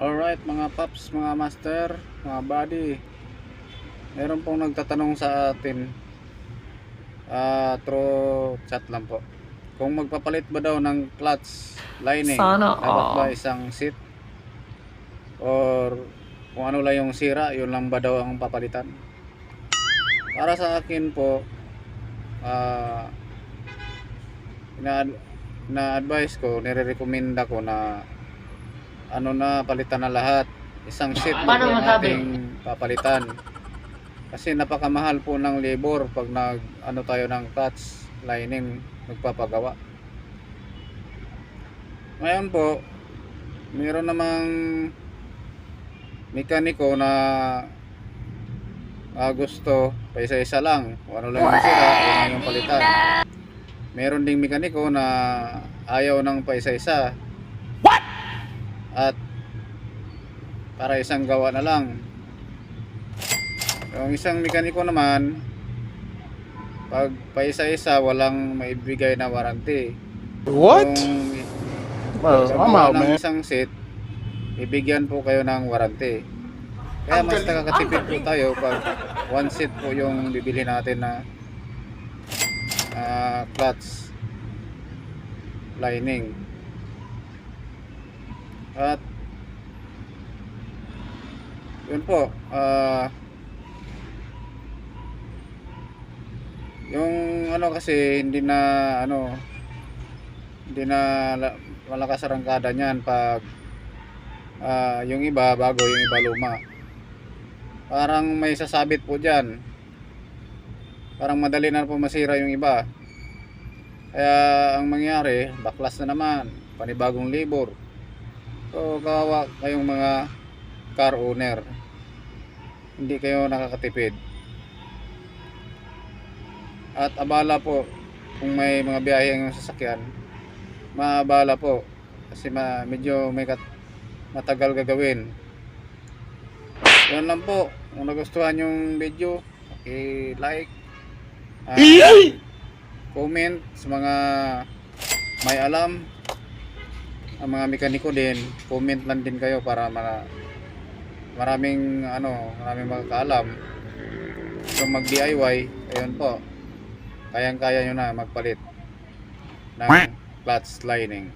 Alright mga paps, mga master, mga buddy. Meron pong nagtatanong sa atin. Ah through chat lang po. Kung magpapalit ba daw ng clutch lining Sana Dapat ba isang seat? Or kung ano lang yung sira, yun lang ba daw ang papalitan? Para sa akin po ah na na-advise ko, nire-recommend ako na ano na palitan na lahat. Isang seat na po ang ating papalitan. Kasi napakamahal po ng labor pag nag ano tayo ng clutch lining nagpapagawa. Ngayon po, meron namang mekaniko na ah, gusto pa isa-isa lang. Kung ano lang yung sira, yun lang yung palitan. Meron ding mekaniko na ayaw ng pa isa-isa. At para isang gawa na lang. Yung isang mekaniko naman, pag pa isa-isa, walang maibigay na warranty. What? Kung Well, I'm out, man. isang set, bibigyan po kayo ng warranty. Kaya mas nakakatipid po tayo pag one set po yung bibili natin na ah, clutch lining. At yun po, ah yung ano kasi hindi na ano hindi na la- malakas arangkada niyan pag ah, yung iba bago yung iba luma. Parang may sasabit po dyan. Parang madali na po masira yung iba. Kaya ang mangyari baklas na naman panibagong labor so kawawa kayong mga car owner. Hindi kayo nakakatipid. At abala po kung may mga biyahe ang sasakyan maabala po. Kasi ma, medyo may kat, matagal gagawin. Yan lang po. Kung nagustuhan yung video i-like ah, comment sa mga may alam ang mga mekaniko din comment lang din kayo para mara, maraming ano maraming makakaalam. Kung mag DIY ayun po. Kayang kaya nyo na magpalit ng clutch lining